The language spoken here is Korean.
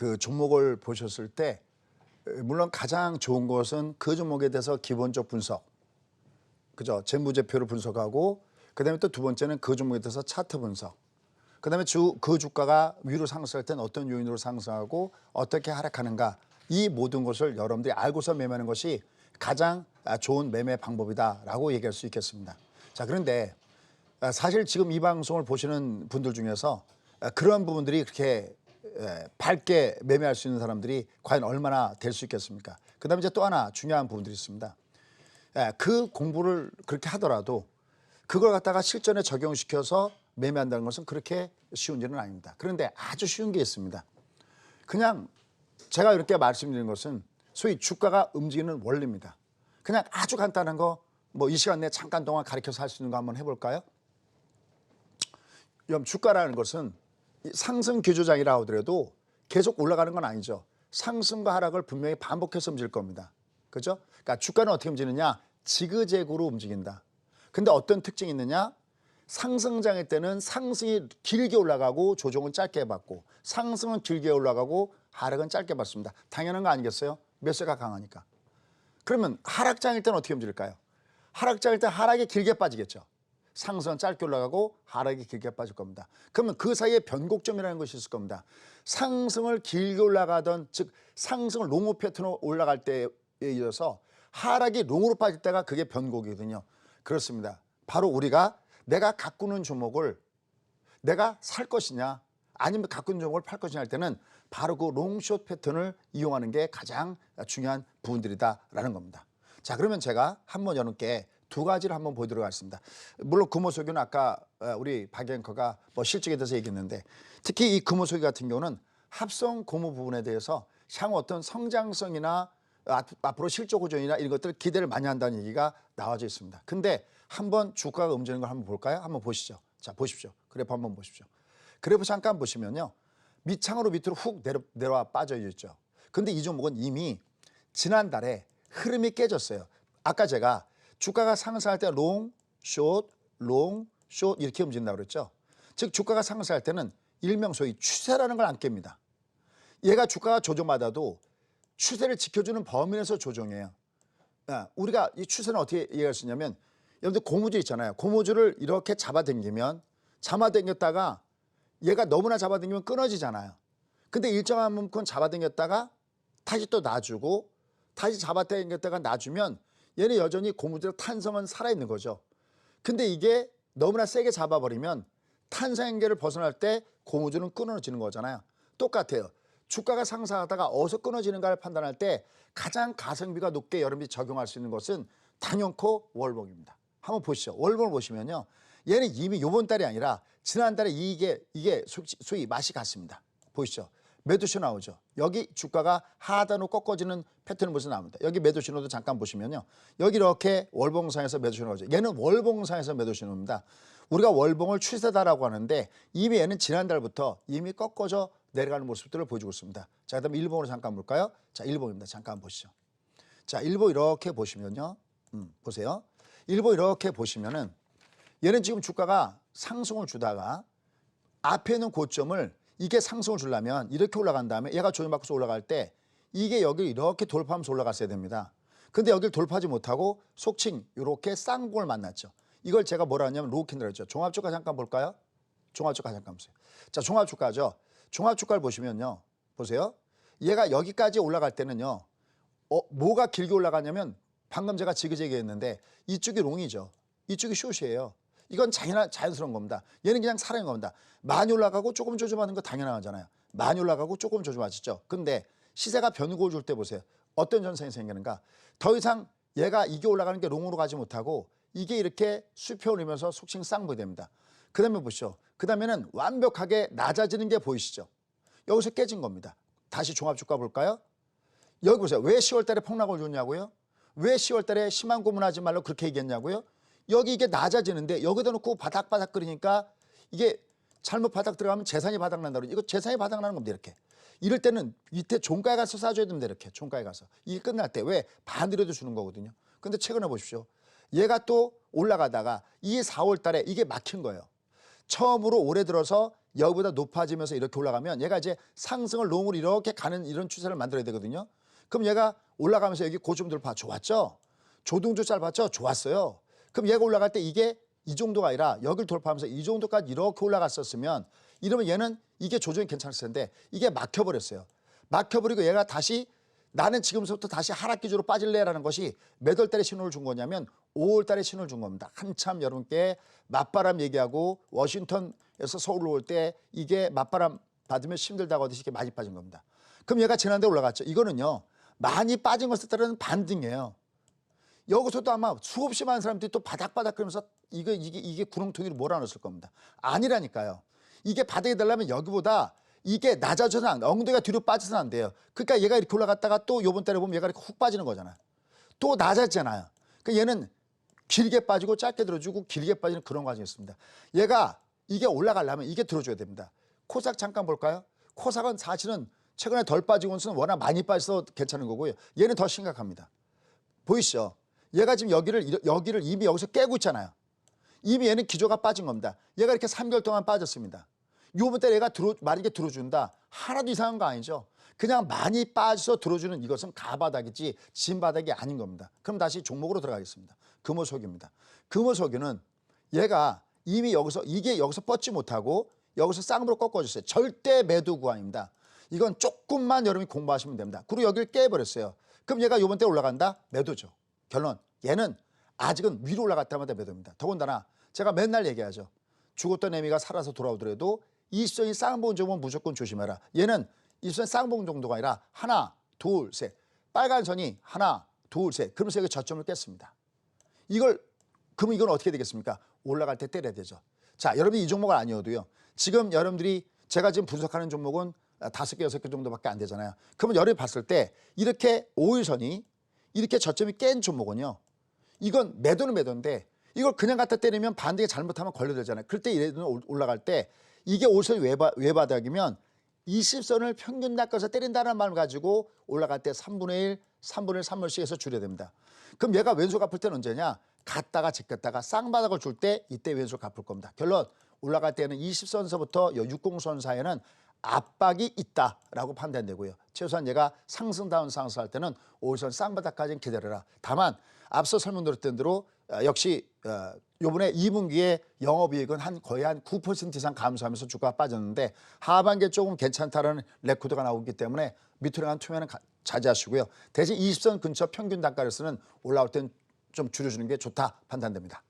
그 종목을 보셨을 때 물론 가장 좋은 것은 그 종목에 대해서 기본적 분석, 그죠? 재무제표를 분석하고 그다음에 또 두 번째는 그 종목에 대해서 차트 분석. 그다음에 주 그 주가가 위로 상승할 때는 어떤 요인으로 상승하고 어떻게 하락하는가 이 모든 것을 여러분들이 알고서 매매하는 것이 가장 아, 좋은 매매 방법이다라고 얘기할 수 있겠습니다. 자 그런데 아, 사실 지금 이 방송을 보시는 분들 중에서 아, 그런 부분들이 그렇게 에, 밝게 매매할 수 있는 사람들이 과연 얼마나 될 수 있겠습니까? 그다음에 이제 또 하나 중요한 부분들이 있습니다. 예, 그 공부를 그렇게 하더라도 그걸 갖다가 실전에 적용시켜서 매매한다는 것은 그렇게 쉬운 일은 아닙니다. 그런데 아주 쉬운 게 있습니다. 그냥 제가 이렇게 말씀드리는 것은 소위 주가가 움직이는 원리입니다. 그냥 아주 간단한 거 뭐 이 시간 내에 잠깐 동안 가르쳐서 할 수 있는 거 한번 해볼까요? 주가라는 것은 이 상승 기조장이라 하더라도 계속 올라가는 건 아니죠. 상승과 하락을 분명히 반복해서 움직일 겁니다. 그죠? 그러니까 주가는 어떻게 움직이느냐? 지그재그로 움직인다. 근데 어떤 특징이 있느냐? 상승장일 때는 상승이 길게 올라가고 조정은 짧게 받고 상승은 길게 올라가고 하락은 짧게 받습니다. 당연한 거 아니겠어요? 매수가 강하니까. 그러면 하락장일 때는 어떻게 움직일까요? 하락장일 때 하락이 길게 빠지겠죠. 상승은 짧게 올라가고 하락이 길게 빠질 겁니다. 그러면 그 사이에 변곡점이라는 것이 있을 겁니다. 상승을 길게 올라가던 즉 상승을 롱호 패턴으로 올라갈 때에 이어서 하락이 롱으로 빠질 때가 그게 변곡이거든요. 그렇습니다. 바로 우리가 내가 가꾸는 종목을 내가 살 것이냐 아니면 가꾸는 종목을 팔 것이냐 할 때는 바로 그 롱숏 패턴을 이용하는 게 가장 중요한 부분들이다라는 겁니다. 자 그러면 제가 한번 여러분께 두 가지를 한번 보여드리도록 하겠습니다. 물론 금호석유는 아까 어, 우리 박 앵커가 뭐 실적에 대해서 얘기했는데 특히 이 금호석유 같은 경우는 합성 고무 부분에 대해서 향후 어떤 성장성이나 앞- 앞으로 실적 호전이나 이런 것들 기대를 많이 한다는 얘기가 나와져 있습니다. 근데 한번 주가가 움직이는 걸 한번 볼까요? 한번 보시죠. 자 보십시오. 그래프 한번 보십시오. 그래프 잠깐 보시면요. 밑창으로 밑으로 훅 내려, 내려와 빠져 있죠. 근데 이 종목은 이미 지난달에 흐름이 깨졌어요. 아까 제가 주가가 상승할 때 롱, 숏, 롱, 숏 이렇게 움직인다고 그랬죠. 즉 주가가 상승할 때는 일명 소위 추세라는 걸 안 깹니다. 얘가 주가가 조정받아도 추세를 지켜주는 범위 내에서 조정해요. 아, 우리가 이 추세는 어떻게 이해할 수 있냐면 여러분들 고무줄 있잖아요. 고무줄을 이렇게 잡아당기면 잡아당겼다가 얘가 너무나 잡아당기면 끊어지잖아요. 근데 일정한 만큼 잡아당겼다가 다시 또 놔주고 다시 잡아당겼다가 놔주면 얘는 여전히 고무줄의 탄성은 살아있는 거죠. 근데 이게 너무나 세게 잡아버리면 탄성계를 벗어날 때 고무줄은 끊어지는 거잖아요. 똑같아요. 주가가 상승하다가 어디서 끊어지는가를 판단할 때 가장 가성비가 높게 여러분이 적용할 수 있는 것은 단연코 월봉입니다. 한번 보시죠. 월봉을 보시면요. 얘는 이미 요번 달이 아니라 지난달에 이게 이게 소- 소위 맛이 갔습니다. 보시죠. 매도 신호 나오죠. 여기 주가가 하단으로 꺾어지는 패턴을 보서 나옵니다. 여기 매도 신호도 잠깐 보시면요. 여기 이렇게 월봉상에서 매도 신호가 오죠. 얘는 월봉상에서 매도 신호입니다. 우리가 월봉을 추세다라고 하는데 이미 얘는 지난달부터 이미 꺾어져 내려가는 모습들을 보여주고 있습니다. 자, 그다음에 일봉으로 잠깐 볼까요? 자, 일봉입니다. 잠깐 보시죠. 자, 일봉 이렇게 보시면요. 음, 보세요. 일봉 이렇게 보시면은 얘는 지금 주가가 상승을 주다가 앞에 있는 고점을 이게 상승을 주려면 이렇게 올라간 다음에 얘가 조정받고서 올라갈 때 이게 여기 이렇게 돌파하면서 올라갔어야 됩니다. 근데 여기를 돌파하지 못하고 속칭 이렇게 쌍봉을 만났죠. 이걸 제가 뭐라 하냐면 로우 캔들 했죠. 종합주가 잠깐 볼까요? 종합주가 잠깐 보세요. 자, 종합주가죠. 종합주가를 보시면요. 보세요. 얘가 여기까지 올라갈 때는요. 어, 뭐가 길게 올라가냐면 방금 제가 지그재그 했는데 이쪽이 롱이죠. 이쪽이 숏이에요. 이건 자연, 자연스러운 겁니다. 얘는 그냥 살아있는 겁니다. 많이 올라가고 조금 조정하는 거 당연하잖아요. 많이 올라가고 조금 조정하시죠. 근데 시세가 변곡을 줄 때 보세요. 어떤 현상이 생기는가. 더 이상 얘가 이게 올라가는 게 롱으로 가지 못하고 이게 이렇게 수평을 이면서 속칭 쌍봉이 됩니다. 그 다음에 보시죠. 그 다음에는 완벽하게 낮아지는 게 보이시죠. 여기서 깨진 겁니다. 다시 종합주가 볼까요? 여기 보세요. 왜 10월 달에 폭락을 줬냐고요? 왜 10월 달에 심한 고문하지 말라고 그렇게 얘기했냐고요? 여기 이게 낮아지는데 여기다 놓고 바닥바닥 끓이니까 이게 잘못 바닥 들어가면 재산이 바닥난다 그러죠. 이거 재산이 바닥나는 겁니다. 이렇게. 이럴 때는 밑에 종가에 가서 사줘야 됩니다. 이렇게 종가에 가서. 이게 끝날 때 왜 반대로도 주는 거거든요. 근데 최근에 보십시오. 얘가 또 올라가다가 이 4월 달에 이게 막힌 거예요. 처음으로 올해 들어서 여기보다 높아지면서 이렇게 올라가면 얘가 이제 상승을 롱으로 이렇게 가는 이런 추세를 만들어야 되거든요. 그럼 얘가 올라가면서 여기 고점 돌파 좋았죠? 조동조 잘 봤죠? 좋았어요. 그럼 얘가 올라갈 때 이게 이 정도가 아니라 여기를 돌파하면서 이 정도까지 이렇게 올라갔었으면 이러면 얘는 이게 조정이 괜찮을 텐데 이게 막혀버렸어요. 막혀버리고 얘가 다시 나는 지금부터 다시 하락 기조로 빠질래라는 것이 몇 월 달에 신호를 준 거냐면 5월 달에 신호를 준 겁니다. 한참 여러분께 맞바람 얘기하고 워싱턴에서 서울로 올 때 이게 맞바람 받으면 힘들다고 하듯이 이렇게 많이 빠진 겁니다. 그럼 얘가 지난달 올라갔죠. 이거는요. 많이 빠진 것에 따른 반등이에요. 여기서도 아마 수없이 많은 사람들이 또 바닥바닥 그러면서 이거 이게 이게 구렁텅이로 몰아넣었을 겁니다. 아니라니까요. 이게 바닥에 달라면 여기보다 이게 낮아져서 안, 엉덩이가 뒤로 빠져서는 안 돼요. 그러니까 얘가 이렇게 올라갔다가 또 요번 달에 보면 얘가 이렇게 훅 빠지는 거잖아요. 또 낮았잖아요. 그 얘는 길게 빠지고 짧게 들어주고 길게 빠지는 그런 과정이 있습니다. 얘가 이게 올라가려면 이게 들어줘야 됩니다. 코삭 잠깐 볼까요? 코삭은 사실은 최근에 덜 빠지고는 워낙 많이 빠져서 괜찮은 거고요. 얘는 더 심각합니다. 보이시죠? 얘가 지금 여기를 여기를 이미 여기서 깨고 있잖아요. 이미 얘는 기조가 빠진 겁니다. 얘가 이렇게 3개월 동안 빠졌습니다. 요번 때 얘가 들어 만약에 들어준다 하나도 이상한 거 아니죠. 그냥 많이 빠져서 들어주는 이것은 가바닥이지 진바닥이 아닌 겁니다. 그럼 다시 종목으로 들어가겠습니다. 금호석유입니다. 금호석유는 얘가 이미 여기서 이게 여기서 뻗지 못하고 여기서 쌍으로 꺾어줬어요. 절대 매도 구간입니다. 이건 조금만 여러분이 공부하시면 됩니다. 그리고 여기를 깨버렸어요. 그럼 얘가 요번 때 올라간다? 매도죠. 결론. 얘는 아직은 위로 올라갔다마다 매도입니다. 더군다나 제가 맨날 얘기하죠. 죽었던 애미가 살아서 돌아오더라도 이수선이 쌍봉 정도면 무조건 조심해라. 얘는 이수선 쌍봉 정도가 아니라 하나, 둘, 셋. 빨간 선이 하나, 둘, 셋. 그러면서 여기 저점을 깼습니다. 이걸 그럼 이건 어떻게 되겠습니까? 올라갈 때 때려야 되죠. 자, 여러분이 이 종목은 아니어도요. 지금 여러분들이 제가 지금 분석하는 종목은 다섯 개, 여섯 개 정도밖에 안 되잖아요. 그러면 여러분이 봤을 때 이렇게 5일선이 이렇게 저점이 깬 종목은요. 이건 매도는 매도인데 이걸 그냥 갖다 때리면 반대에 잘못하면 걸려들잖아요. 그럴 때 이래도 올- 올라갈 때 이게 5일선이 외바, 외바닥이면 20선을 평균 낚아서 때린다는 말을 가지고 올라갈 때 3분의 1, 3분의 1, 3분씩 해서 줄여야 됩니다. 그럼 얘가 왼손 갚을 때는 언제냐? 갔다가 제꼈다가 쌍바닥을 줄 때 이때 왼손 갚을 겁니다. 결론 올라갈 때는 20선서부터 60선 사이에는 압박이 있다라고 판단되고요. 최소한 얘가 상승다운 상승할 때는 5선 쌍바닥까지는 기다려라. 다만 앞서 설명드렸던 대로 어, 역시 어, 요번에 2분기에 영업이익은 한 거의 한 9% 이상 감소하면서 주가가 빠졌는데 하반기에 조금 괜찮다라는 레코드가 나오기 때문에 밑으로 간 투매는 가- 자제하시고요. 대신 20선 근처 평균 단가로서는 올라올 땐 좀 줄여주는 게 좋다 판단됩니다.